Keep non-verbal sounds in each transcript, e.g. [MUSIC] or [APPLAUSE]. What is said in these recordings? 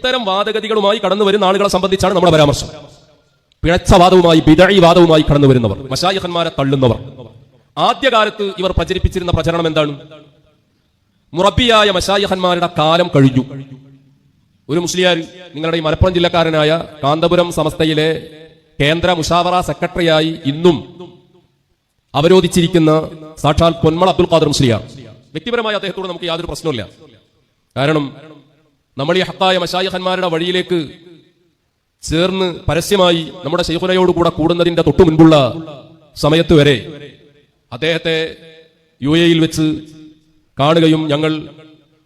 ഇത്തരം വാദഗതികളുമായി കടന്നു വരുന്ന ആളുകളെ സംബന്ധിച്ചാണ് നമ്മുടെ പരാമർശം. പിഴച്ച വാദവുമായി വാദവുമായി കടന്നു വരുന്നവർ മഷായിഖന്മാരെ തള്ളുന്നവർ. ആദ്യകാലത്ത് ഇവർ പ്രചരിപ്പിച്ചിരുന്ന പ്രചരണം എന്താണ്? മുറബിയായ മഷായിഖന്മാരുടെ കാലം കഴിഞ്ഞു. ഒരു മുസ്ലിയാർ നിങ്ങളുടെ ഈ മലപ്പുറം ജില്ലക്കാരനായ കാന്തപുരം സമസ്തയിലെ കേന്ദ്ര മുഷാവറ സെക്രട്ടറിയായി ഇന്നും അവരോധിച്ചിരിക്കുന്ന സാക്ഷാൽ പൊന്മള അബ്ദുൽ ഖാദർ മുസ്ലിയാർ. വ്യക്തിപരമായി അദ്ദേഹത്തോട് നമുക്ക് യാതൊരു പ്രശ്നമില്ല കാരണം നമ്മൾ ഈ ഹത്തായ മഷായിഖന്മാരുടെ വഴിയിലേക്ക് ചേർന്ന് പരസ്യമായി നമ്മുടെ ശൈഖുനയോട് കൂടെ കൂടുന്നതിന്റെ തൊട്ടു മുൻപുള്ള സമയത്ത് വരെ അദ്ദേഹത്തെ യു എയിൽ വെച്ച് കാണുകയും ഞങ്ങൾ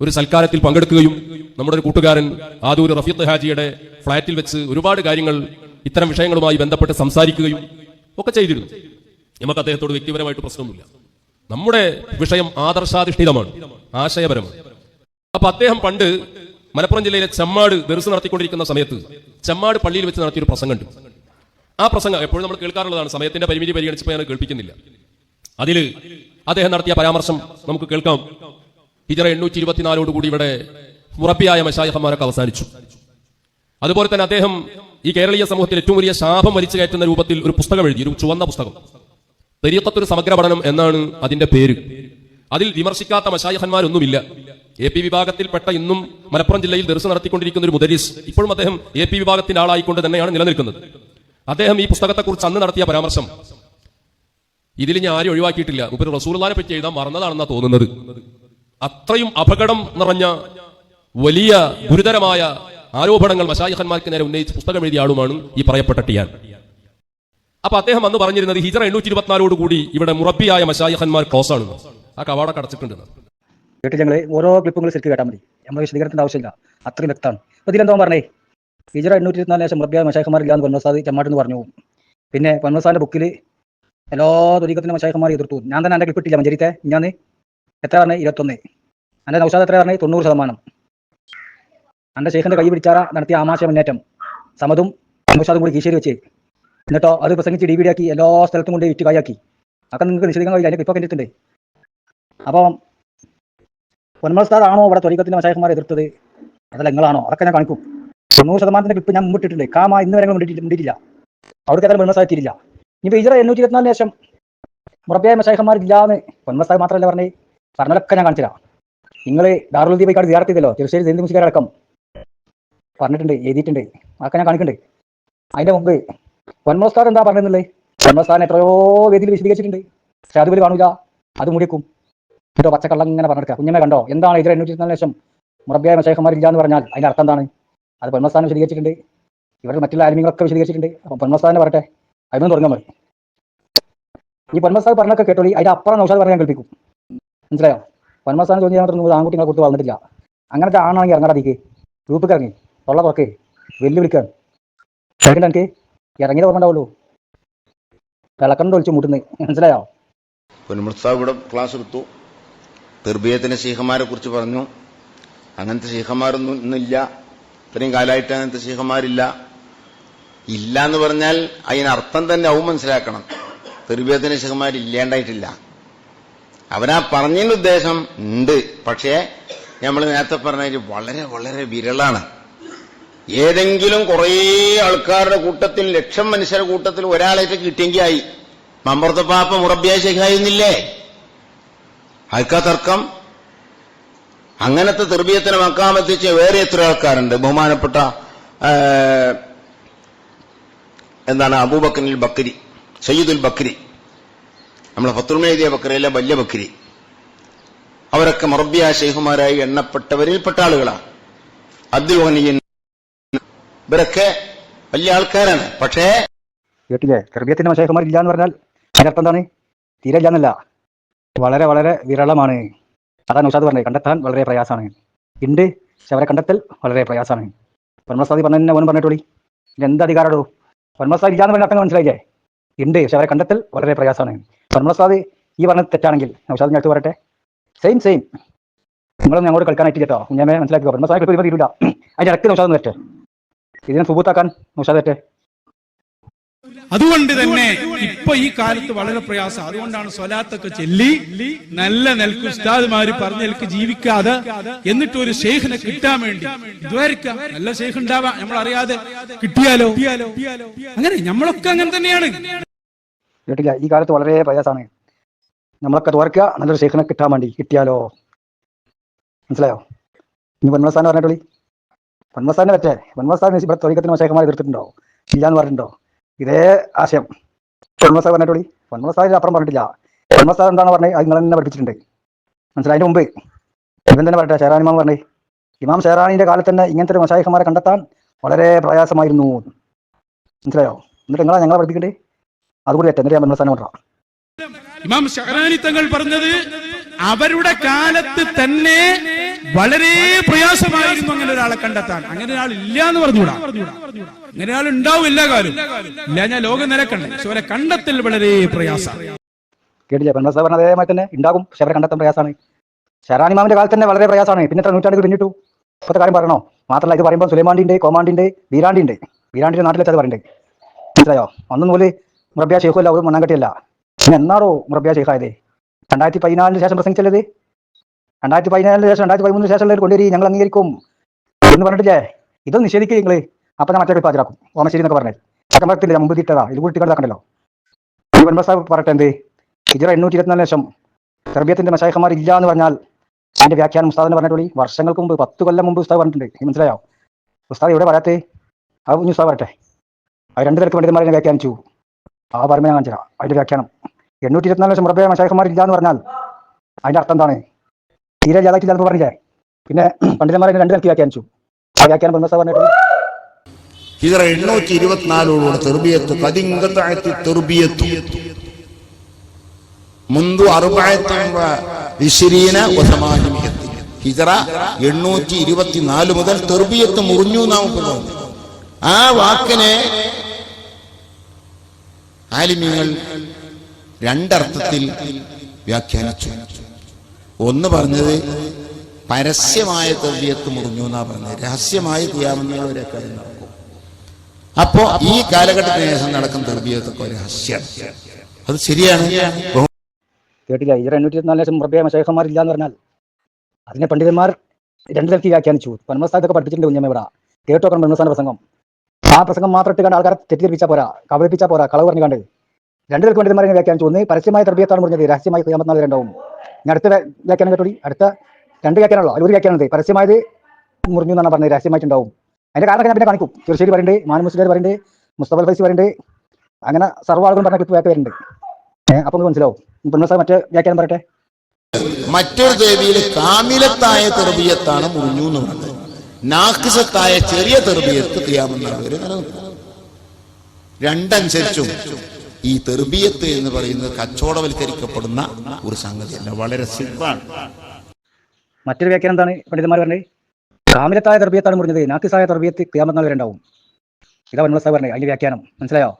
ഒരു സൽക്കാരത്തിൽ പങ്കെടുക്കുകയും നമ്മുടെ ഒരു കൂട്ടുകാരൻ ആദൂർ റഫീഖ് ഹാജിയുടെ ഫ്ളാറ്റിൽ വെച്ച് ഒരുപാട് കാര്യങ്ങൾ ഇത്തരം വിഷയങ്ങളുമായി ബന്ധപ്പെട്ട് സംസാരിക്കുകയും ഒക്കെ ചെയ്തിരുന്നു. നമുക്ക് അദ്ദേഹത്തോട് വ്യക്തിപരമായിട്ട് പ്രശ്നമൊന്നുമില്ല. നമ്മുടെ വിഷയം ആദർശാധിഷ്ഠിതമാണ് ആശയപരമാണ്. അപ്പൊ അദ്ദേഹം പണ്ട് മലപ്പുറം ജില്ലയിലെ ചമ്മാട് ദർസ് നടത്തിക്കൊണ്ടിരിക്കുന്ന സമയത്ത് ചമ്മാട് പള്ളിയിൽ വെച്ച് നടത്തിയൊരു പ്രസംഗമുണ്ട്. ആ പ്രസംഗം എപ്പോഴും നമ്മൾ കേൾക്കാറുള്ളതാണ്. സമയത്തിന്റെ പരിമിതി പരിഗണിച്ചപ്പോൾ ഞാൻ കേൾപ്പിക്കുന്നില്ല. അതിൽ അദ്ദേഹം നടത്തിയ പരാമർശം നമുക്ക് കേൾക്കാം. ഹിജറ എണ്ണൂറ്റി ഇരുപത്തിനാലോടുകൂടി ഇവിടെ മുറബിയായ മഷായഹന്മാരൊക്കെ അവസാനിച്ചു. അതുപോലെ തന്നെ അദ്ദേഹം ഈ കേരളീയ സമൂഹത്തിൽ ഏറ്റവും വലിയ ശാപം വലിച്ചു കയറ്റുന്ന രൂപത്തിൽ ഒരു പുസ്തകം എഴുതി. ഒരു ചുവന്ന പുസ്തകം. തെരീക്കത്തൊരു സമഗ്ര പഠനം എന്നാണ് അതിന്റെ പേര്. അതിൽ വിമർശിക്കാത്ത മശായഹന്മാരൊന്നുമില്ല എ പി വിഭാഗത്തിൽപ്പെട്ട ഇന്നും മലപ്പുറം ജില്ലയിൽ ദർശനം നടത്തിക്കൊണ്ടിരിക്കുന്ന ഒരു മുദരീസ് ഇപ്പോഴും അദ്ദേഹം എ പി വിഭാഗത്തിന്റെ ആളായിക്കൊണ്ട് തന്നെയാണ് നിലനിൽക്കുന്നത്. അദ്ദേഹം ഈ പുസ്തകത്തെക്കുറിച്ച് അന്ന് നടത്തിയ പരാമർശം ഇതിൽ ഞാൻ ആരും ഒഴിവാക്കിയിട്ടില്ല. ഉപരി റസൂലുള്ളാനെ പറ്റി എഴുതാൻ മറന്നതാണെന്നാണ് തോന്നുന്നത്. അത്രയും അപകടം നിറഞ്ഞ വലിയ ഗുരുതരമായ ആരോപണങ്ങൾ മഷായിഖന്മാർക്ക് നേരെ ഉന്നയിച്ച് പുസ്തകം എഴുതിയ ആളുമാണ് ഈ പറയപ്പെട്ട ടിയാൻ. അപ്പൊ അദ്ദേഹം അന്ന് പറഞ്ഞിരുന്നത് ഹിജറ എണ്ണൂറ്റി ഇരുപത്തിനാലോട് കൂടി ഇവിടെ മുറബിയായ മശായഹന്മാർ ക്ലോസ് ആണ്. ആ കവാട അടച്ചിട്ടുണ്ട് കേട്ടില്ല ഞങ്ങൾ ഓരോ ക്ലിപ്പുകൾ ശരിക്കും കേട്ടാൽ മതി. നമ്മൾ വിശദീകരണത്തിന്റെ ആവശ്യമില്ല. അത്രയും വ്യക്തമാണ്. അപ്പൊ ഇതിലെന്താ പറഞ്ഞേ? ഹിജറ എണ്ണൂറ്റി ഇരുപത്തിനാല് ലക്ഷം മുറബിയായ മശായഹന്മാർ ഇല്ലാന്ന് പൊന്നസാദ് ചെമ്മാട്ടെന്ന് പറഞ്ഞു. പിന്നെ പൊന്നസാദിന്റെ ബുക്കിൽ എല്ലാ തൊരീക്കത്തിന്റെ മശായഹന്മാർ എതിർത്തു. ഞാൻ തന്നെ എന്റെ ക്ലിപ്പിട്ടില്ല മഞ്ചരിത്തെ ഞാൻ എത്ര പറഞ്ഞേ? ഇരുപത്തൊന്ന്. എന്റെ നൗഷാദ് എത്ര പറഞ്ഞേ? തൊണ്ണൂറ് ശതമാനം. എന്റെ ശേഖന്റെ കൈ പിടിച്ചാറ നടത്തിയ ആമാശയ മുന്നേറ്റം. സമതും നൗഷാദും കൂടി കീശേരി വെച്ച്. എന്നിട്ടോ അത് പ്രസംഗിച്ച് ഡി ആക്കി എല്ലാ സ്ഥലത്തും കൊണ്ട് വിറ്റ് കായാക്കി. അതൊക്കെ നിങ്ങൾക്ക് നിഷേധിക്കാൻ കഴിയില്ല അതിന്റെ ക്ലിപ്പൊക്കെ കണ്ടിട്ടുണ്ട് അപ്പം അപ്പം സാർ ആണോ ഇവിടെ ത്വരീക്കത്തിന്റെ മശായന്മാരെ എതിർത്തത്? അതല്ല നിങ്ങളാണോ? അതൊക്കെ ഞാൻ കാണിക്കും. തൊണ്ണൂറ് ശതമാനത്തിന്റെ ക്ലിപ്പ് ഞാൻ മുമ്പിട്ടിട്ടുണ്ട്. കാമ ഇന്ന് വരെ മുണ്ടിട്ടില്ല അവർക്ക് ഏതായാലും പൊന്മസ് എത്തിയില്ല ഇപ്പൊ ഇജറ എണ്ണൂറ്റി ഇരുപത്തിനാലിന് ശേഷം മുറപ്പിയായ മശായന്മാർ ഇല്ലാന്ന് സാർ മാത്രമല്ല പറഞ്ഞേ? പറഞ്ഞതൊക്കെ ഞാൻ കാണിച്ചില്ല നിങ്ങൾ ദാറുൽ ദീപ് കാർഡ് വിദ്യാർത്ഥിയല്ലോ തീർച്ചയായും ജയന്തി മുസ്ലിക്കാരടക്കം പറഞ്ഞിട്ടുണ്ട് എഴുതിയിട്ടുണ്ട്. അതൊക്കെ ഞാൻ കാണിക്കുന്നുണ്ട് അതിന്റെ മുമ്പ് പൊന്മസ്താദ് എന്താ പറഞ്ഞെന്നുള്ളത് പൊന്മസ്താദിനെ എത്രയോ വേദിയിൽ വിശദീകരിച്ചിട്ടുണ്ട്. പക്ഷെ അതുപോലെ കാണൂല. അത് മുടിക്കും കേട്ടോ പച്ചക്കള്ളം ഇങ്ങനെ പറഞ്ഞെടുക്കുക. കുഞ്ഞമ്മ കണ്ടോ? എന്താണ് ഇതിൽ എണ്ണൂറ്റി ഇരുപത്തിനാല് ലക്ഷം? മുറബിയായ മശേഖന്മാർ ഇല്ല എന്ന് പറഞ്ഞാൽ അതിന്റെ അർത്ഥം എന്താണ്? അത് പൊന്മസ്ഥാനം വിശദീകരിച്ചിട്ടുണ്ട്. ഇവരുടെ മറ്റുള്ള ആലിമ്യങ്ങളൊക്കെ വിശദീകരിച്ചിട്ടുണ്ട്. അപ്പം പൊന്മസ്ഥാനെ പറട്ടെ അതിനൊന്നും തുടങ്ങാൻ മതി ഈ പൊന്മസ്ഥാൻ പറഞ്ഞൊക്കെ കേട്ടോളി. അതിന്റെ അപ്പുറം നൗഷാദ് പറയാൻ കേൾപ്പിക്കും. മനസ്സിലായോ? പൊന്മസ്ഥാനം ചോദിച്ചാൽ മാത്രം ആൺകുട്ടികളെ കൊടുത്ത് വന്നിട്ടില്ല അങ്ങനത്തെ ആണാണെങ്കിൽ ഇറങ്ങാതെ ഗ്രൂപ്പ് ഇറങ്ങി. തൊള്ള തുറക്കേ വെല്ലുവിളിക്കാൻ എനിക്ക്. ഇറങ്ങിയത് ഓർമ്മ ഉണ്ടാവുള്ളൂ തിളക്കണ്ട ഒളിച്ചു മുട്ടുന്നത്. മനസ്സിലായോ? പൊന്മുസ്താവ് ഇവിടെ ക്ലാസ് എടുത്തു. തെർബീയത്തിന്റെ ശീഹന്മാരെ കുറിച്ച് പറഞ്ഞു. അങ്ങനത്തെ ശീഹന്മാരൊന്നും ഇന്നില്ല ഇത്രയും കാലമായിട്ട് അങ്ങനത്തെ ശീഹന്മാരില്ല ഇല്ല എന്ന് പറഞ്ഞാൽ അതിനർത്ഥം തന്നെ അവ മനസ്സിലാക്കണം. തെർബീയത്തിന്റെ ശീഖന്മാർ ഇല്ലാണ്ടായിട്ടില്ല. അവനാ പറഞ്ഞതിന്റെ ഉദ്ദേശം ഉണ്ട്. പക്ഷേ നമ്മൾ നേരത്തെ പറഞ്ഞ വളരെ വളരെ വിരളാണ്. ഏതെങ്കിലും കുറേ ആൾക്കാരുടെ കൂട്ടത്തിൽ ലക്ഷം മനുഷ്യരുടെ കൂട്ടത്തിൽ ഒരാളായിട്ട് കിട്ടിയെങ്കിൽ ആയി മമ്പുറത്തപ്പാപ്പ മുറബിയായ ശേഖായിരുന്നില്ലേ ആൾക്കാ തർക്കം? അങ്ങനത്തെ തെർബീയത്തിന് മക്കാമെത്തിച്ച് വേറെ എത്ര ആൾക്കാരുണ്ട്? ബഹുമാനപ്പെട്ട എന്താണ് അബൂബക്കനിൽ ബക്രി സയ്യിദുൽ ബക്രി നമ്മളെ ഫത്തുർമേദിയ ബക്കരയിലെ വലിയ ബക്രി അവരൊക്കെ മറബിയ ഷെയ്ഖുമാരായി എണ്ണപ്പെട്ടവരിൽപ്പെട്ട ആളുകളാണ് അബ്ദുൽ ഇവരൊക്കെ വലിയ ആൾക്കാരാണ്. പക്ഷേ കേട്ടില്ലേ? ഗർഭ്യത്തിന്റെ മശേഖന്മാർ ഇല്ല എന്ന് പറഞ്ഞാൽ അതിനർത്ഥം എന്താണ്? തീരെ ഇല്ല എന്നല്ല വളരെ വളരെ വിരളമാണ്. അതാണ് ഉഷാദ് പറഞ്ഞത്. കണ്ടെത്താൻ വളരെ പ്രയാസമാണ്. ഉണ്ട് പക്ഷെ അവരെ കണ്ടെത്തൽ വളരെ പ്രയാസമാണ്. പരമസാദി പറഞ്ഞ ഓനും പറഞ്ഞിട്ടോളി എന്ത് അധികാരമോ പരമസാദി ഇല്ലാന്ന് പറഞ്ഞ അർത്ഥം മനസ്സിലായില്ലേ? ഉണ്ട് പക്ഷെ അവരെ കണ്ടെത്തൽ വളരെ പ്രയാസമാണ്. പരമസാദ് ഈ പറഞ്ഞത് തെറ്റാണെങ്കിൽ ഉഷാദ് ഞാൻ പറയട്ടെ? സെയിം സെയിം നിങ്ങളൊന്നും ഞങ്ങളോട് കളിക്കാനായിട്ട് കേട്ടോ. ഞാൻ മനസ്സിലാക്കുക പരമസാദി തീരില്ല തീരൂല [CLEARS THROAT] അതിന്റെ ഇടയ്ക്ക് ഉഷാദ് വരട്ടെ. ഇതിനെ സുബൂത്താക്കാൻ മുഷാദറ്റെ അതുകൊണ്ട് തന്നെ ഇപ്പൊ ഈ കാലത്ത് വളരെ പ്രയാസം. അതുകൊണ്ടാണ് സ്വലാത്തൊക്കെ ചെല്ലി നല്ല നിലയ്ക്ക് ഉസ്താദ്മാര് പറഞ്ഞ നിലയ്ക്ക് ജീവിക്കാതെ എന്നിട്ട് ഒരു ഷെയ്ഖിനെ കിട്ടാൻ വേണ്ടി ഇതുവരെക്കാം നല്ല ഷെയ്ഖ് ഉണ്ടാവാം നമ്മൾ അറിയാതെ കിട്ടിയാലോ? അങ്ങനെ നമ്മളൊക്കെ അങ്ങനെ തന്നെയാണ്. കേട്ടില്ല ഈ കാലത്ത് വളരെ പ്രയാസമാണ്. നമ്മളൊക്കെ തോർക്കുക നല്ലൊരു ഷെയ്ഖിനെ കിട്ടാൻ വേണ്ടി കിട്ടിയാലോ? മനസ്സിലായോ? ഇനി പൊന്മസ്ഥാനം പറഞ്ഞിട്ടുള്ളി പൊന്മസ്ഥാനെ പറ്റേ. പൊന്മസ്ഥാൻ ഇവിടെ തൊഴിക്കത്തിന് മശേഖമാർ എതിർത്തിട്ടുണ്ടോ ഇല്ല എന്ന് പറഞ്ഞിട്ടുണ്ടോ? ഇതേ ആശയം. പൊന്മസ്ഥാൻ പറഞ്ഞിട്ടോളി പൊന്മസ്ഥാനിൽ അപ്പുറം പറഞ്ഞിട്ടില്ല. പൊന്മസ്ഥാൻ എന്താണ് പറഞ്ഞത് അത് നിങ്ങൾ തന്നെ പഠിപ്പിച്ചിട്ടുണ്ട്. മനസ്സിലായി? അതിന് മുമ്പ് ഇവൻ തന്നെ പറയട്ടെ ഷെറാൻ ഇമാം പറഞ്ഞേ. ഇമാം ഷെറാനിന്റെ കാലത്ത് തന്നെ ഇങ്ങനത്തെ ഒരു മശായിഖമാരെ കണ്ടെത്താൻ വളരെ പ്രയാസമായിരുന്നു. മനസ്സിലായോ? എന്നിട്ട് നിങ്ങളാ ഞങ്ങളെ പഠിപ്പിക്കണ്ടേ? അതുകൂടി പറ്റും എന്നിട്ട് ഞാൻ കൊണ്ടുവരാം. ഇമാം ഷഹറാനി തങ്ങൾ പറഞ്ഞത് അവരുടെ കാലത്ത് തന്നെ വളരെ പ്രയാസമായിരുന്നു അങ്ങനെ ഒരാളെ കണ്ടെത്താൻ. അങ്ങനെ ഒരാൾ ഇല്ല എന്ന് പറഞ്ഞുകൂടാ? അങ്ങനെ ഒരാൾ ഉണ്ടാവും എല്ലാ കാലം ഇല്ല ഞാൻ ലോകം നിലക്കണ്ടേ പക്ഷെ അവരെ കണ്ടെത്തൽ വളരെ പ്രയാസം കേട്ടില്ല? പറഞ്ഞ അതേമാതിരി തന്നെ ഉണ്ടാകും. പക്ഷെ അവരെ കണ്ടെത്താൻ പ്രയാസമാണ്. ഷെറാനിമാമിന്റെ കാലത്ത് തന്നെ വളരെ പ്രയാസമാണ്. പിന്നെ എത്ര നൂറ്റാണ്ട് പിന്നിട്ടു? ഇപ്പോഴത്തെ കാര്യം പറയണോ? മാത്രമല്ല ഇത് പറയുമ്പോൾ സുലൈമാണ്ടിന്റെ കോമാണ്ടിന്റെ വീരാണ്ടിന്റെ വീരാണ്ടിന്റെ നാട്ടിലെത്തി പറയണ്ടേ? മനസ്സിലായോ? ഒന്നും പോലെ മുറബ്യ ഷെയ്ഖുമല്ല ഒരു മണ്ണാങ്കട്ടിയല്ല പിന്നെ എന്നാണോ മുറബ്യ ഷെയ്ഖായത്? രണ്ടായിരത്തി പതിനാലിന് ശേഷം പ്രസംഗിച്ചല്ലത് രണ്ടായിരത്തി പതിനാലിന് ശേഷം രണ്ടായിരത്തി പതിമൂന്നിന് ശേഷം കൊണ്ടുവരി ഞങ്ങൾ അംഗീകരിക്കും എന്ന് പറഞ്ഞിട്ടില്ലേ? ഇതൊന്നും നിഷേധിക്കുക നിങ്ങൾ അപ്പൊ ഞാൻ മറ്റേ ഹാജരാക്കും. ഓമശ്ശേരി എന്നൊക്കെ പറഞ്ഞത് ചക്കമ്പഴത്തില്ല മുമ്പ് തിട്ടതാ ഇത് കൂട്ടി കണ്ടാക്കണ്ടല്ലോ ഈ പെൺമസാ പറയട്ടെ എന്ത്? ഹിജറ എണ്ണൂറ്റി ഇരുപത്തിനാല് ലക്ഷം തെർബിയത്തിന്റെ മശാഹിമാർ ഇല്ല എന്ന് പറഞ്ഞാൽ അതിന്റെ വ്യാഖ്യാനം ഉസ്താദിനെ പറഞ്ഞിട്ടുള്ളി. വർഷങ്ങൾക്ക് മുമ്പ് പത്ത് കൊല്ലം മുമ്പ് ഉസ്താദ് പറഞ്ഞിട്ടുണ്ട്. ഈ മനസ്സിലായോ? ഉസ്താദ് ഇവിടെ പറയാത്തേ ആ കുഞ്ഞു ഉസ്താദ് പറയട്ടെ അത് രണ്ട് തരക്ക് പണ്ഡിതന്മാരെ വ്യാഖ്യാനിച്ചു. ആ പറയുമ്പോൾ ഞാൻ അതിന്റെ വ്യാഖ്യാനം. എണ്ണൂറ്റി ഇരുപത്തിനാല് ലക്ഷം മുറബേ മശാഹിമാർ ഇല്ല എന്ന് പറഞ്ഞാൽ അതിന്റെ അർത്ഥം എന്താണ്? തീരെ ജാതാക്കി ചിലപ്പോൾ പറഞ്ഞില്ലേ? പിന്നെ [CLEARS THROAT] പണ്ഡിതന്മാരെ രണ്ട് തരക്ക് വ്യാഖ്യാനിച്ചു. ആ വ്യാഖ്യാനം ബ്രഹ്മസ പറഞ്ഞിട്ട് മുന്തു മുതൽ മുറിഞ്ഞു ആ വാക്കിനെ ആലിമ്യങ്ങൾ രണ്ടർത്ഥത്തിൽ വ്യാഖ്യാനിച്ചു. ഒന്ന് പറഞ്ഞത് പരസ്യമായ തവ്യത്ത് മുറിഞ്ഞു എന്നാ പറഞ്ഞത്. രഹസ്യമായ ചെയ്യാമെന്നവരൊക്കെ നടക്കും. അപ്പോ ഈ കാലഘട്ടത്തിന് ശേഷം നടക്കുന്ന തവ്യത്തൊക്കെ രഹസ്യം. അത് ശരിയാണ്. കേട്ടില്ല? ഇവർ എണ്ണൂറ്റി ഇരുപത്തിനാല് ലക്ഷം മുറബിയ ശേഖന്മാർ ഇല്ല എന്ന് പറഞ്ഞാൽ അതിനെ പണ്ഡിതന്മാർ രണ്ടു തരത്തിൽ വ്യാഖ്യാനിച്ചു. പന്മസ്ഥാനത്തൊക്കെ പഠിപ്പിച്ചിട്ടുണ്ട് കുഞ്ഞമ്മ ഇവിടെ. കേട്ടോക്കണം പന്മസ്ഥാന പ്രസംഗം. ആ പ്രസംഗം മാത്രം ഇട്ട് കണ്ട് ആൾക്കാരെ തെറ്റിദ്ധരിപ്പിച്ചാൽ പോരാ കബളിപ്പിച്ചാൽ പോരാ കളവ് പറഞ്ഞു കണ്ട്. രണ്ടു തരത്തിൽ പണ്ഡിതന്മാരെ വ്യാഖ്യാനിച്ചു. ഒന്ന് പരസ്യമായ തർബിയത്താണ് പറഞ്ഞത് രഹസ്യമായി ക്രിയാമത്നാൾ ഉണ്ടാവും. ഇനി അടുത്ത വ്യാഖ്യാനം കേട്ടോടി. അടുത്ത രണ്ട് വ്യാഖ്യാനമല്ലോ അതിൽ ഒരു വ്യാഖ്യാനം പരസ്യമായത് മുറിഞ്ഞു എന്നാണ് പറഞ്ഞത്. രഹസ്യമായിട്ടുണ്ടാവും അതിന്റെ കാരണം ഞാൻ പിന്നെ കാണിക്കും. ചെറുശ്ശേരി പറയുന്നുണ്ട് മാനു മുസ്ലിം പറയുന്നുണ്ട് മുസ്തഫൽ ഫൈസി പറയുന്നുണ്ട്. അങ്ങനെ സർവ ആളുകളും പറഞ്ഞ ക്ലിപ്പ് വരുന്നുണ്ട് അപ്പൊ മനസ്സിലാവും. മനസ്സിലാവും സാർ മറ്റേ വ്യാഖ്യാനം പറയട്ടെ? മറ്റൊരു ദേവിയിൽ കാമിലത്തായ തെർബിയത്താണ് മുറിഞ്ഞു എന്ന് പറഞ്ഞത്. നാക്കിസത്തായ ചെറിയ തെർബിയത്ത് നിലനിൽക്കും രണ്ടനുസരിച്ചും ഈ തെർബിയത്ത് എന്ന് പറയുന്നത് കച്ചവടവൽക്കരിക്കപ്പെടുന്ന ഒരു സംഗതിയല്ല. വളരെ സിമ്പാണ് മറ്റൊരു വ്യാഖ്യാനം എന്താണ് പണ്ഡിതന്മാർ പറഞ്ഞത്? കാമിലത്തായ തെർബിയത്താണ് മുറിഞ്ഞത്. നാക്കിസായ തെർബിയത്ത് ക്യാമങ്ങൾ വരെ ഉണ്ടാവും. ഇതാ പന്മസ്ഥാൻ പറഞ്ഞത് അതിന്റെ വ്യാഖ്യാനം. മനസ്സിലായോ?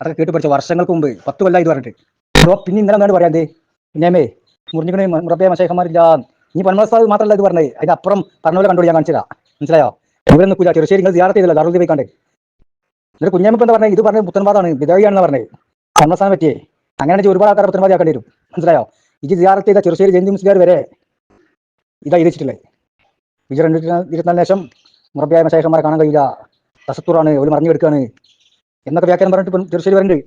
അതൊക്കെ കേട്ട് പഠിച്ച വർഷങ്ങൾക്ക് മുമ്പ് പത്ത് കൊല്ലം ഇത് പറഞ്ഞിട്ട്. അപ്പൊ പിന്നെ ഇന്നലെ എന്താണ് പറയാതെ പിന്നെമേ മുറിഞ്ഞിക്കണേ മുറബിയ മശേഖന്മാരില്ല നീ പന്മസാദ് മാത്രമല്ല ഇത് പറഞ്ഞത്. അതിന്റെ അപ്പുറം പറഞ്ഞ പോലെ കണ്ടോളി ഞാൻ കാണിച്ചതാ മനസ്സിലായോ? ഇവിടെ നിൽക്കില്ല ചെറുശ്ശേരി നിങ്ങൾ ജിയാറത്ത് ചെയ്തില്ല ദാറുദ്ദീൻ പോയി കണ്ട്. എന്നിട്ട് കുഞ്ഞമ്മ എന്താ പറഞ്ഞത്? ഇത് പറഞ്ഞത് പുത്തൻവാദാണ് വിധവിയാണെന്ന് പറഞ്ഞത്. പന്മസ്ഥാനം പറ്റിയേ? അങ്ങനെ ഒരുപാട് ആൾക്കാർ പുത്തൻവാദി ആക്കേണ്ടി വരും. മനസ്സിലായോ? ഇത് ജിയാറത്ത് ചെയ്ത ചെറുശ്ശേരി ജയന്തി മുസ്ലിയാർ വരെ ഇതാ ഇരിച്ചിട്ടില്ലേ വിജയ ഇരുപത്തിനാല് ശേഷം മുറബിയായ ശേഷന്മാരെ കാണാൻ കഴിയില്ല. തസത്തൂറാണ് ഒരു മറിഞ്ഞു എടുക്കാണ് എന്നൊക്കെ വ്യാഖ്യാനം പറഞ്ഞിട്ട് ചെറുശ്ശേരി വരുന്നുണ്ട്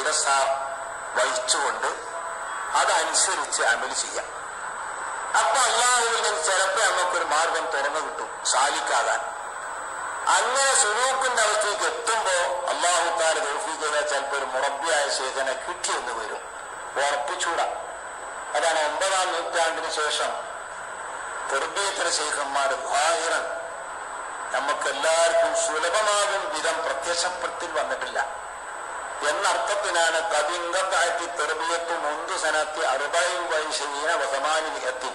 ശിരസ വഹിച്ചുകൊണ്ട് അതനുസരിച്ച് അമൽ ചെയ്യാം. അപ്പൊ അള്ളാഹുവിൽ നിന്ന് ചിലപ്പോ നമുക്കൊരു മാർഗം തുറന്നു കിട്ടും സാലിക്കാകാൻ. അങ്ങനെ സുനൂക്കിന്റെ അവസ്ഥയ്ക്ക് എത്തുമ്പോ അള്ളാഹു തോഫിക്കുന്ന ചിലപ്പോ ഒരു മുറബിയായ ശേഖനെ കിട്ടിയെന്ന് വരും. ഉറപ്പിച്ചൂടാ. അതാണ് ഒമ്പതാം നൂറ്റാണ്ടിന് ശേഷം തെർബീയത്തിന ശേഖന്മാർ ഭാഹിറൻ നമുക്ക് എല്ലാവർക്കും സുലഭമാകും വിധം പ്രത്യക്ഷപ്പെടുത്തി വന്നിട്ടില്ല. എന്നർത്ഥത്തിനാണ് കവിങ്കത്താറ്റി തെർബിയത്ത് മുന്തു സനത്തി അറുപയും വൈശീന വസമാനി നിഹത്തി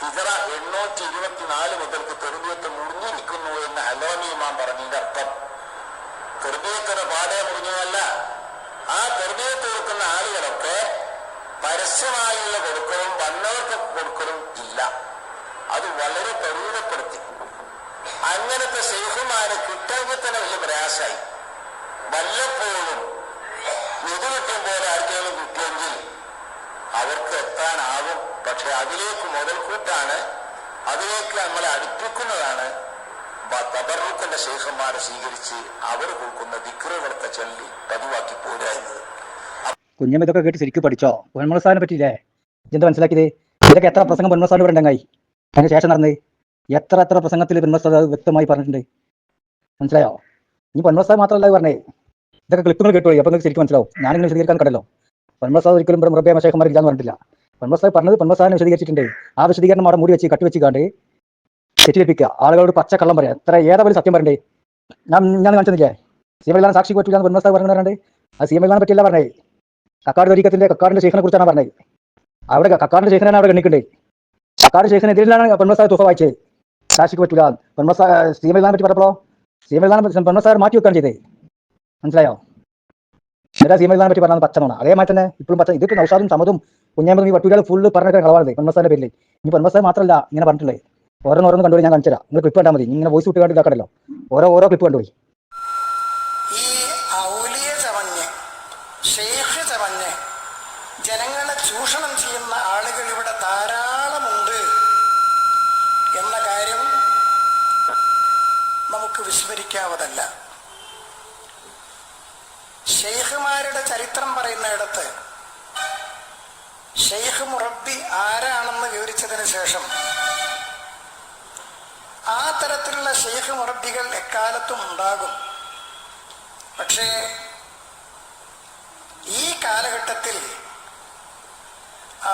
ഹിജറ എണ്ണൂറ്റി ഇരുപത്തിനാല് മുതൽക്ക് തെർബിയത്ത് മുറിഞ്ഞിരിക്കുന്നു എന്ന് ഹലോമി ഇമാം പറഞ്ഞതിന്റെ അർത്ഥം. തെർബിയത്തിന് പാടെ മുറിഞ്ഞതല്ല. ആ തെർബിയത്ത് കൊടുക്കുന്ന ആളുകളൊക്കെ പരസ്യമായുള്ള കൊടുക്കലും വന്നവർക്ക് കൊടുക്കലും ഇല്ല. അത് വളരെ പരിമിതപ്പെടുത്തി. അങ്ങനത്തെ ശൈഖുമാരെ കിട്ടാൻ തന്നെ വലിയ പ്രയാസമായി. വല്ലപ്പോഴും നിധി പോലെ ആർക്കെങ്കിലും കിട്ടിയെങ്കിൽ അവർക്ക് എത്താനാവും. പക്ഷെ അതിലേക്ക് മുതൽക്കൂട്ടാണ് അതിലേക്ക് നമ്മളെ അടുപ്പിക്കുന്നതാണ്. തബറുക്കിന്റെ ശേഖന്മാരെ സ്വീകരിച്ച് അവർ കൊടുക്കുന്ന ദിക്റുകളൊക്കെ ചൊല്ലി പതിവാക്കി പോരായിരുന്നത് കുഞ്ഞമ്മ ഇതൊക്കെ കേട്ട് ശരിക്കും പഠിച്ചോ? പൊന്മുളസാനെ പറ്റിയില്ലേ? ഇതെന്താ മനസ്സിലാക്കിയത്? ഇതൊക്കെ എത്ര പ്രസംഗം പൊന്മുളസാൻ ഇവിടെ ഉണ്ടായി അതിന് ശേഷം നടന്ന് എത്ര എത്ര പ്രസംഗത്തിൽ പൊന്മുളസാദ് അത് വ്യക്തമായി പറഞ്ഞിട്ടുണ്ട്? മനസ്സിലായോ? ഇനി പൊന്മുളസാദ് മാത്രമല്ല പറഞ്ഞേ ഇതൊക്കെ ക്ലിപ്പുകൾ കേട്ടു അപ്പൊ നിങ്ങൾക്ക് ശരിക്കും മനസ്സിലാവും. ഞാനിങ്ങനെ വിശദീകരിക്കാൻ കണ്ടല്ലോ. പൊന്മുളസാദ് ഒരിക്കലും ഇവിടെ മുറബിയ മഷേഖമാർ ഇല്ലാന്ന് പറഞ്ഞിട്ടില്ല. പൊന്മുളസാദ് പറഞ്ഞത് പൊന്മുളസാദിനെ വിശദീകരിച്ചിട്ടുണ്ട്. ആ വിശദീകരണം അവിടെ മൂടി വെച്ച് കട്ടി വെച്ച് കാണ്ട് തെറ്റിദ്ധരിപ്പിക്കുക. ആളുകളോട് പച്ച കള്ളം പറയാം എത്ര ഏതാവലും സത്യം പറയണ്ടേ? ഞാൻ ഞാൻ കാണിച്ചില്ലേ സി എം സാക്ഷി പറ്റില്ല എന്ന് പൊന്മുളസാദ് പറഞ്ഞിട്ടുണ്ട്. ആ സി എം പറ്റില്ല പറഞ്ഞേ. കക്കാട് തരീക്കത്തിന്റെ കക്കാടിന്റെ ശേഖനെ കുറിച്ചാണ് പറഞ്ഞത് അവിടെ കക്കാടിന്റെ ശേഖനാണ് അവിടെ ഗണിക്കണ്ടേ കക്കാട് ശേഖനെതിരിലാണ് പെൺമസാർ തുക വായിച്ചത്. സാക്ഷിക്ക് പറ്റൂല. പെൺമസാ സീമയിലാൻ പറ്റി പറഞ്ഞപ്പോ സീമയിലാൻ പെൺമസാർ മാറ്റി വെക്കാൻ ചെയ്തേ. മനസ്സിലായോ? എന്നിട്ട് സീമയിലാൻ പറ്റി പറഞ്ഞത് നോണ അതേമാതിരി തന്നെ ഇപ്പോഴും പച്ച ഇതിപ്പോൾ നൗഷാദും സമതും കുഞ്ഞാമ്പതും ഈ വട്ടൂരികൾ ഫുള്ള് പറഞ്ഞൊക്കെ കളവാണത് പെൺമസാറിന്റെ പേരിൽ ഇനി പെൺമസാർ മാത്രമല്ല ഇങ്ങനെ പറഞ്ഞിട്ടുള്ളത്. ഓരോന്ന് ഓരോന്ന് കണ്ടുപോയി ഞാൻ കാണിച്ചു തരാം നിങ്ങൾ ക്ലിപ്പ് കണ്ടാൽ മതി. ഇങ്ങനെ വോയിസ് വിട്ട് കണ്ട് ഇതാക്കണല്ലോ ഓരോ ഓരോ ക്ലിപ്പ് കണ്ടുപോയി ഈ ഔലിയ ചമഞ്ഞ് ഷെയ്ഖ് ചമഞ്ഞ് ജനങ്ങളെ ചൂഷണം ചെയ്യുന്ന ആളുകൾ ഇവിടെ ധാരാളമുണ്ട് എന്ന കാര്യം നമുക്ക് വിസ്മരിക്കാവതല്ല ഷെയ്ഖുമാരുടെ ചരിത്രം പറയുന്നിടത്ത് ഷെയ്ഖ് മുറബി ആരാണെന്ന് വിവരിച്ചതിന് ശേഷം ആ തരത്തിലുള്ള ഷെയ്ഖ് മുറബികൾ എക്കാലത്തും ഉണ്ടാകും. പക്ഷേ ഈ കാലഘട്ടത്തിൽ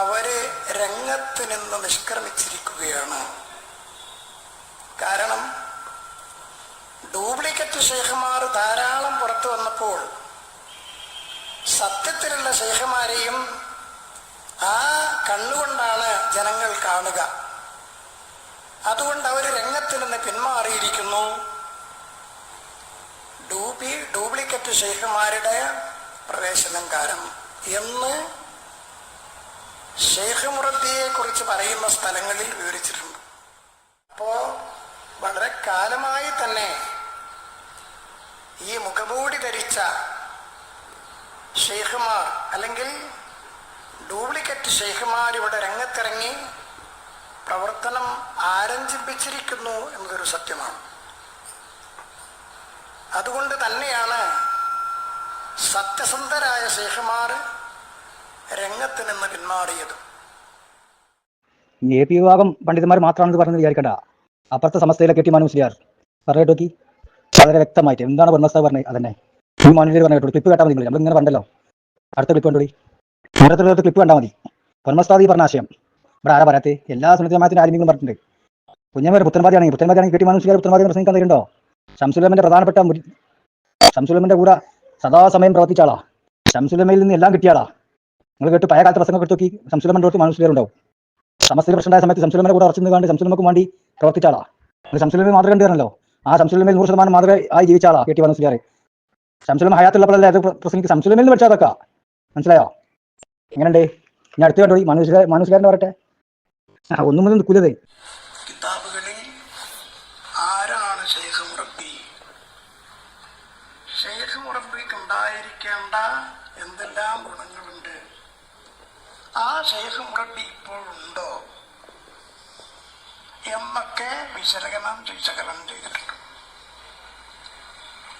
അവർ രംഗത്ത് നിന്ന് നിഷ്ക്രമിച്ചിരിക്കുകയാണ്. കാരണം ഡ്യൂപ്ലിക്കറ്റ് ഷെയ്ഖുമാർ ധാരാളം പുറത്തു വന്നപ്പോൾ സത്യത്തിലുള്ള ശേഖമാരെയും ആ കണ്ണുകൊണ്ടാണ് ജനങ്ങൾ കാണുക. അതുകൊണ്ട് അവർ രംഗത്ത് നിന്ന് പിന്മാറിയിരിക്കുന്നു. ഡൂബി ഡ്യൂപ്ലിക്കറ്റ് ഷെയ്ഖുമാരുടെ പ്രവേശനം കാരണം. എന്ന് ഷെയ്ഖ് മുറദ്ദിയെ കുറിച്ച് പറയുന്ന സ്ഥലങ്ങളിൽ വിവരിച്ചിട്ടുണ്ട്. അപ്പോ വളരെ കാലമായി തന്നെ ഈ മുഖമൂടി ധരിച്ച ഷെയ്ഖുമാർ അല്ലെങ്കിൽ ഡ്യൂപ്ലിക്കറ്റ് ഷെയ്ഖുമാർ ഇവിടെ രംഗത്തിറങ്ങി പ്രവർത്തനം ആരംഭിപ്പിച്ചിരിക്കുന്നു എന്നതൊരു സത്യമാണ്. അതുകൊണ്ട് തന്നെയാണ് സത്യസന്ധരായ ഷെയ്ഖുമാർ രംഗത്ത് നിന്ന് പിന്മാറിയത്. എ പി വിഭാഗം പണ്ഡിതന്മാർ മാത്രമാണെന്ന് പറഞ്ഞ് വിചാരിക്കണ്ട. അപ്പുറത്തെ സമസ്തയിലെ കെട്ടിമാനുസ്ലിയാർ പറഞ്ഞിട്ട് വളരെ വ്യക്തമായിട്ട്. എന്താണ് ബ്രഹ്മസ്ഥ പറഞ്ഞത്? അതന്നെ. ഈ മാനുവിൽ പറഞ്ഞു കേട്ടോ ക്ലിപ്പ് കേട്ടാൽ മതി നമ്മൾ ഇങ്ങനെ കണ്ടല്ലോ. അടുത്ത ക്ലിപ്പ് കണ്ടോടി? നേരത്തെ ക്ലിപ്പ് കണ്ടാൽ മതി. പരമസ്ഥാതി പറഞ്ഞ ആശയം. ഇവിടെ ആരാ പറയാത്തത് എല്ലാ സുന്നതമാത്തിന്റെ ആലിമ്യങ്ങളും പറഞ്ഞിട്ടുണ്ട്. കുഞ്ഞമ്മ പുത്തൻപാതിയാണെങ്കിൽ പുത്തൻപാതിയാണെങ്കിൽ കിട്ടി ടി മാനു മുസ്ലിയാർ പുത്തൻപാതി പ്രസംഗിക്കാൻ തരുന്നുണ്ടോ? ഷംസുലമന്റെ പ്രധാനപ്പെട്ട ഷംസുലമന്റെ കൂടെ സദാസമയം പ്രവർത്തിച്ചാളാ. ഷംസുലമയിൽ നിന്ന് എല്ലാം കിട്ടിയാളാ. നിങ്ങൾ കേട്ട് പഴയ കാലത്തെ പ്രസംഗം എടുത്ത് നോക്കി സംസുലമന്റെ അടുത്ത് മാനുസ്ലിയർ ഉണ്ടാവും. സമസ്തയിൽ പ്രശ്നമായ സമയത്ത് സംസുലമനെ കൂടെ ഉറച്ചു കണ്ട് സംസുലമക്ക് വേണ്ടി പ്രവർത്തിച്ചാളാ. നിങ്ങൾ സംസുലമയിൽ മാതൃക കണ്ടുവരണല്ലോ ആ സംസുലമയിൽ നൂറ് ശതമാനം മാതൃക ആയി ജീവിച്ചാളാ കെട്ടി ടി സംസുലമ ഹയാത്തുള്ളപ്പോഴല്ലേ അത് പ്രസംഗിക്ക് നിന്ന് പഠിച്ചാൽ അതൊക്കെ. മനസ്സിലായോ? എങ്ങനെയുണ്ട്? ഞാൻ അടുത്ത് കണ്ടോ മനുഷ്യ മനുഷ്യകാരൻ പറയട്ടെ. ആ ഒന്നും മുതൽ നിൽക്കൂലതേ ഇപ്പോഴുണ്ടോ എന്നൊക്കെ വിശകലനം ചെയ്തിട്ടുണ്ട്.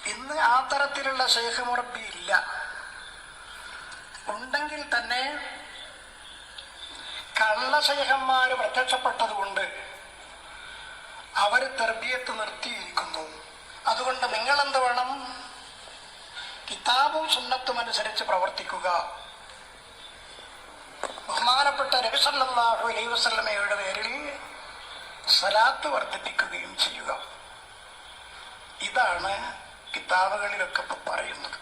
ഇന്ന് ആ തരത്തിലുള്ള ഷെയ്ഖ് മുറബി ഇല്ല. ഉണ്ടെങ്കിൽ തന്നെ കള്ള കള്ളശേഖന്മാര് പ്രത്യക്ഷപ്പെട്ടതുകൊണ്ട് അവർ തെർബിയത്ത് നിർത്തിയിരിക്കുന്നു. അതുകൊണ്ട് നിങ്ങൾ എന്ത് വേണം? കിതാബും സുന്നത്തും അനുസരിച്ച് പ്രവർത്തിക്കുക. ബഹുമാനപ്പെട്ട രവിസല്ലാഹു അലൈ വസ്ലമയുടെ പേരിൽ സലാത്ത് വർദ്ധിപ്പിക്കുകയും ചെയ്യുക. ഇതാണ് കിതാബുകളിലൊക്കെ പറയുന്നത്.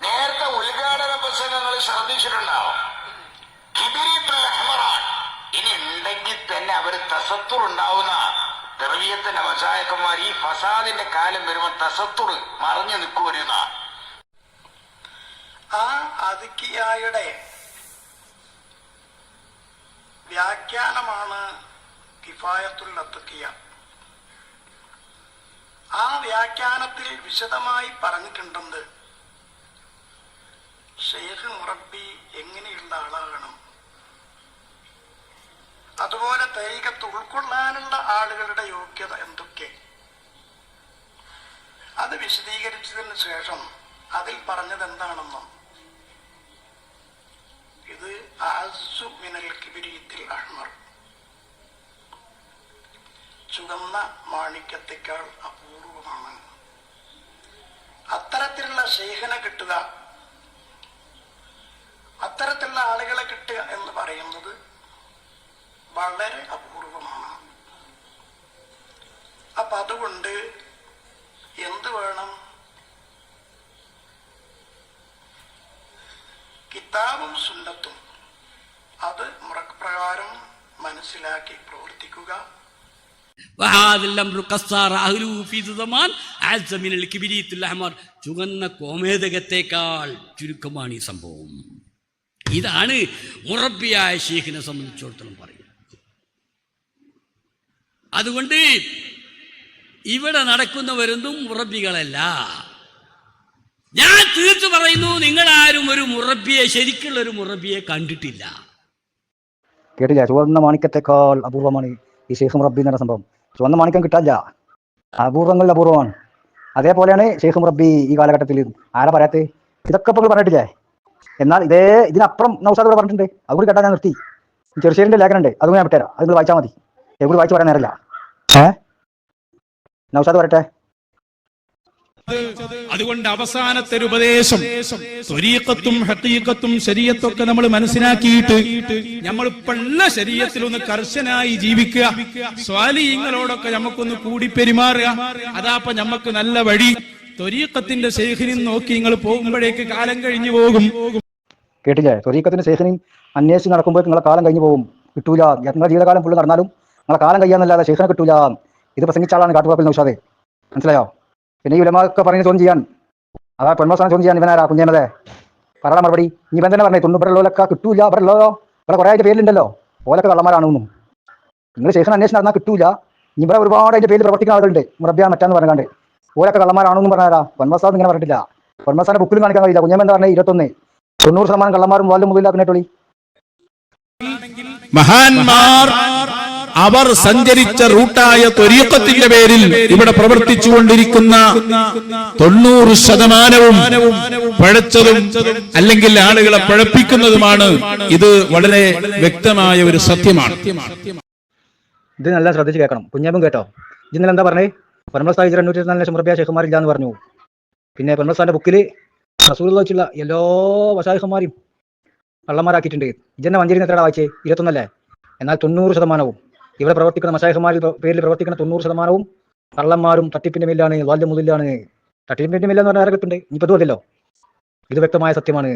നേരത്തെ ഉദ്ഘാടന പ്രസംഗങ്ങൾ ശ്രദ്ധിച്ചിട്ടുണ്ടാവും. ഇനി ഉണ്ടെങ്കിൽ തന്നെ അവർ തസത്തുർ ഉണ്ടാവുന്ന തെറവിയത്തിന്റെ മസായക്കന്മാർ ഈ ഫസാദിന്റെ കാലം വരുമ്പോൾ തസത്തുർ മറിഞ്ഞു നിൽക്കുവരുന്ന ആ അതിക്കിയായുടെ വ്യാഖ്യാനമാണ് കിഫായത്തുൽ അത്തക്കിയ ആ വ്യാഖ്യാനത്തിൽ വിശദമായി പറഞ്ഞിട്ടുണ്ടെന്ന്. ഷെയ്ഖ് മുറബി എങ്ങനെയുള്ള ആളാകണം? അതുപോലെ തൈകത്ത് ഉൾക്കൊള്ളാനുള്ള ആളുകളുടെ യോഗ്യത എന്തൊക്കെ? അത് വിശദീകരിച്ചതിന് ശേഷം അതിൽ പറഞ്ഞത് എന്താണെന്നോ? ഇത് ആസു മിനൽ കിബിരിയത്തിൽ അഹ്മർ. ചുവന്ന മാണിക്യത്തെക്കാൾ അപൂർവമാണ്. അത്തരത്തിലുള്ള ശേഖന കിട്ടുക അത്തരത്തിലുള്ള ആളുകളെ കിട്ടുക എന്ന് പറയുന്നത് വളരെ അപൂർവമാണ്. അപ്പൊ അതുകൊണ്ട് എന്ത് വേണം? കിതാബും സുന്നത്തും. അത് മുറപ്രകാരം മനസ്സിലാക്കി പ്രവർത്തിക്കുക. ചുവന്ന കോമേതകത്തെക്കാൾ ചുരുക്കമാണ് ഈ സംഭവം. ഇതാണ് മുറബിയായ ഷെയ്ഖിനെ സംബന്ധിച്ചിടത്തോളം പറയുന്നത്. അതുകൊണ്ട് ഇവിടെ നടക്കുന്നവരൊന്നും മുറബികളല്ല ഞാൻ തീർത്തു പറയുന്നു നിങ്ങളാരും ഒരു മുറബിയെ ശരിക്കുള്ള ഒരു മുറബിയെ കണ്ടിട്ടില്ല കേട്ടില്ല ചുവന്ന മാണിക്കത്തെക്കാൾ അപൂർവമാണ് ഈ ഷെയ്ഖ് മുറബി എന്ന് പറഞ്ഞ സംഭവം ചുവന്ന മാണിക്കം കിട്ടാല്ല അപൂർവങ്ങളിൽ അപൂർവമാണ്. അതേപോലെയാണ് ഷെയ്ഖ് മുറബി ഈ കാലഘട്ടത്തിൽ. ആരാ പറയാത്ത? ഇതൊക്കെ ഇപ്പോൾ പറഞ്ഞിട്ടില്ലേ? എന്നാൽ ഇതേ ഇതിനപ്പുറം നൗസാദ് ഇവിടെ പറഞ്ഞിട്ടുണ്ട്. അതുകൂടി കേട്ടാൽ ഞാൻ നിർത്തി. ചെറുശ്ശേരിന്റെ ലേഖനുണ്ട് അതും ഞാൻ വിട്ടുതരാം അത് നിങ്ങൾ വായിച്ചാൽ മതി. എവിടെ വായിച്ചു പറയാൻ നേരമില്ല. ഏ? നൗസാദ് പറയട്ടെ. അതുകൊണ്ട് അവസാനത്തെ ഒരു ഉപദേശം. ത്വരീക്കത്തും ഹക്കീക്കത്തും ശരീരത്തൊക്കെ നമ്മൾ മനസ്സിലാക്കിയിട്ട് നമ്മൾ പള്ള ശരീരത്തിൽ ഒന്ന് കർശനായി ജീവിക്കുക. സ്വാലിങ്ങളോടൊക്കെ നമുക്കൊന്ന് കൂടി പെരുമാറുക. അതാപ്പ നമുക്ക് നല്ല വഴി. ത്വരീക്കത്തിന്റെ ശേഖരിൽ നോക്കി നിങ്ങൾ പോകുമ്പോഴേക്ക് കാലം കഴിഞ്ഞു പോകും. കേട്ടില്ലേ? ത്വരീക്കത്തിന്റെ ശേഖരി അന്വേഷിച്ച് നടക്കുമ്പോൾ നിങ്ങളെ കാലം കഴിഞ്ഞു പോകും. കിട്ടൂല. നിങ്ങളുടെ ജീവിതകാലം ഫുള്ള് നടന്നാലും നിങ്ങളെ കാലം കഴിയാന്നല്ലാതെ ശേഖരം കിട്ടൂല. ഇത് പ്രസംഗിച്ച ആളാണ് കാട്ടുവാപ്പിൽ നൗഷാദ് മനസ്സിലായോ? പിന്നെ ഈ ഉലമാക്കെ പറഞ്ഞ് ചോദ്യം ചെയ്യാൻ. അതാ പെൺമസാനം ചോദ്യം ചെയ്യാൻ ഇവനാരാ കുഞ്ഞനതെ പറയണ മറുപടി. ഇനി ഇവൻ തന്നെ പറഞ്ഞേ തൊണ്ണു ഇവരുള്ളവരൊക്കെ കിട്ടൂല ഉള്ളതോ ഇവിടെ കുറേ അതിന്റെ പേരിലുണ്ടല്ലോ. ഓലൊക്കെ കള്ളന്മാരാണെന്നും നിങ്ങൾ ശേഷം അന്വേഷണം നടന്നാൽ കിട്ടൂല. ഇവിടെ ഒരുപാട് അതിന്റെ പേരിൽ പ്രവർത്തിക്കുന്ന ആളുകളുണ്ട്. മുറബ്യ മറ്റാന്ന് പറഞ്ഞാണ്ട്. ഓലൊക്കെ കള്ളന്മാരാണെന്നും പറഞ്ഞാരാ? പൊന്മസാദ് ഇങ്ങനെ പറഞ്ഞിട്ടില്ല. പൊന്മസാന്റെ ബുക്കിലും കാണിക്കാൻ കഴിയില്ല. കുഞ്ഞമ്മ എന്താ പറഞ്ഞേ? ഇരുപത്തൊന്ന്. തൊണ്ണൂറ് ശതമാനം കള്ളന്മാരും വാലും മുതലില്ല പിന്നെ മഹാന്മാർ അവർ സഞ്ചരിച്ച റൂട്ടായ ത്വരീക്കത്തിന്റെ പേരിൽ ഇവിടെ പ്രവർത്തിച്ചു കൊണ്ടിരിക്കുന്ന തൊണ്ണൂറ് ശതമാനവും പഴച്ചതും അല്ലെങ്കിൽ ആളുകളെ പഴപ്പിക്കുന്നതുമാണ് ഇത് വളരെ വ്യക്തമായ ഒരു സത്യമാണ്. ഇത് നല്ല ശ്രദ്ധിച്ച് കേൾക്കണം. കുഞ്ഞാമ്പും കേട്ടോ. ഇന്നലെ എന്താ പറഞ്ഞേ? പരമസ്ഥായി എണ്ണൂറ്റി ഇരുപത്തിനാല് ലക്ഷം റുപ്യ ഷെയ്ഖുമാരില്ല എന്ന് പറഞ്ഞു. പിന്നെ പരമസ്ഥാന്റെ ബുക്കിൽ റസൂൽ വെച്ചുള്ള എല്ലാ വശായിഖന്മാരും കള്ളന്മാരാക്കിയിട്ടുണ്ട്. ഇജന്നെ മഞ്ചേരി എത്രയാണ് വായിച്ചേ? ഇരുപത്തൊന്നല്ലേ? എന്നാൽ തൊണ്ണൂറ് ശതമാനവും. ഇവിടെ പ്രവർത്തിക്കുന്ന മഷായഹമാരിൽ പേരിൽ പ്രവർത്തിക്കുന്ന തൊണ്ണൂറ് ശതമാനവും കള്ളന്മാരും തട്ടിപ്പിന്റെ മേലാണ് വാല്യം മുതലാണ് തട്ടിപ്പിന്റെ മേലെന്ന് പറഞ്ഞാൽ ആരെ കിട്ടുന്നുണ്ട് അതല്ലോ ഇത് വ്യക്തമായ സത്യമാണ്.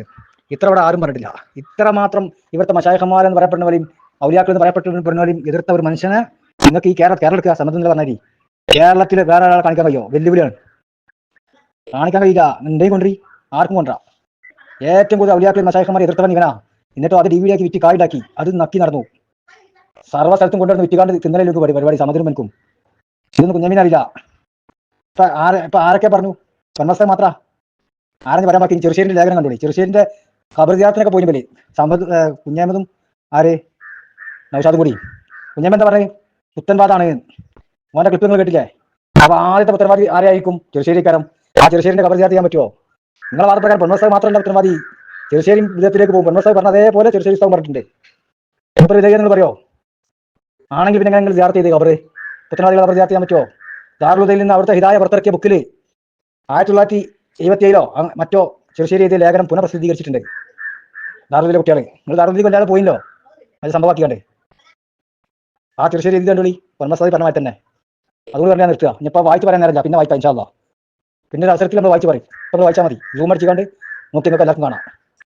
ഇത്ര ഇവിടെ ആരും പറഞ്ഞിട്ടില്ല. ഇത്ര മാത്രം ഇവിടുത്തെ മശായിഖന്മാരെന്ന് പറയപ്പെടുന്നവരെയും ഔലിയാക്കൾ എന്ന് പറയപ്പെടുന്നവരെയും എതിർത്ത ഒരു മനുഷ്യനെ നിങ്ങൾക്ക് ഈ കേരള കേരളത്തിൽ എടുക്കുക സമ്മതം പറഞ്ഞാൽ കേരളത്തിൽ വേറെ ഒരാളെ കാണിക്കാൻ കഴിയോ? വെല്ലുവിളിയാണ്. കാണിക്കാൻ കഴിയില്ല. എന്തെങ്കിലും കൊണ്ടി ആർക്കും കൊണ്ട. ഏറ്റവും കൂടുതൽ ഔലിയാക്കൾ മഷായഹമാരെ എതിർത്തവൻ ഇവനാ. എന്നിട്ടോ അത് ഡി വി ആക്കി വിറ്റ് കായിടാക്കി അത് നക്കി നടന്നു. സർവ സ്ഥലത്തും കൊണ്ടുവരുന്ന വിറ്റുകാണ്ട് തിന്നലേക്ക് പരിപാടി പരിപാടി സമുദ്രം മനക്കും ഇതൊന്നും കുഞ്ഞമീനറിയില്ല ഇപ്പൊ ആരെ ഇപ്പൊ ആരൊക്കെ പറഞ്ഞു? പൊന്മസ്ത മാത്ര? ആരെന്ന് പറയാൻ പറ്റി ചെറുശ്ശേരിന്റെ ലേഖനം കണ്ടോളി. ചെറുശ്ശേരിന്റെ ഖബർജാത്തിനൊക്കെ പോയി സമ്പത് കുഞ്ഞാമതും ആര്? നൗഷാദ് കൂടി. കുഞ്ഞാമ എന്താ പറയുക പുത്തൻവാദാണ് മോന്റെ ക്ലിപ്പ് നിങ്ങൾ കേട്ടില്ലേ? അപ്പൊ ആദ്യത്തെ പുത്തൻവാദി ആരെയായിരിക്കും ചെറുശ്ശേരിക്കാരം ആ ചെറുശ്ശേരിന്റെ ഖബർജാത്ത് ചെയ്യാൻ പറ്റുമോ നിങ്ങളെ വാദപ്രകാരം പൊന്മസ്ത മാത്രമല്ല പുത്തൻവാദി ചെറുശ്ശേരി വിധത്തിലേക്ക് പോകും. പൊന്മസ്ത പറഞ്ഞ അതേപോലെ ചെറുശ്ശേരി സ്ഥലം പറഞ്ഞിട്ടുണ്ട്. ഇപ്പൊ വിധേയങ്ങൾ പറയോ? ആണെങ്കിൽ പിന്നെ നിങ്ങൾ ജിയാർത്ത് ചെയ്ത് കബറ് പുത്തൻവാദികളെ അവർ ജിയാർത്ത് ചെയ്യാൻ പറ്റുമോ ദാറുദയിൽ നിന്ന് അവിടുത്തെ ഹിതായ പുറത്തിറക്കിയ ബുക്കിൽ ആയിരത്തി തൊള്ളായിരത്തി എഴുപത്തി ഏഴിലോ മറ്റോ ചെറുശ്ശേരി രീതിയിൽ ലേഖനം പുനഃപ്രസിദ്ധീകരിച്ചിട്ടുണ്ട്. ദാറുദയിലെ കുട്ടികളെ. നിങ്ങൾ ദാറുദയിൽ കൊല്ലാതെ പോയില്ലോ? അത് സംഭവമാക്കിയാണ്ട് ആ ചെറുശ്ശേരി എഴുതി കണ്ടുള്ളി പൊന്മസാദി പറഞ്ഞ തന്നെ. അതുകൊണ്ട് പറഞ്ഞാൽ നിർത്തുക. ഇനിയിപ്പോൾ വായിച്ച് പറയാൻ നേരമില്ല. പിന്നെ വായിക്കാം ഇൻഷാല്ല പിന്നെ ഒരു അവസരത്തിൽ നമ്മൾ വായിച്ച് പറയും. ഇപ്പോൾ വായിച്ചാൽ മതി. സൂം അടിച്ചുകൊണ്ട് നോക്കി നിങ്ങൾക്ക് എല്ലാവർക്കും കാണാം.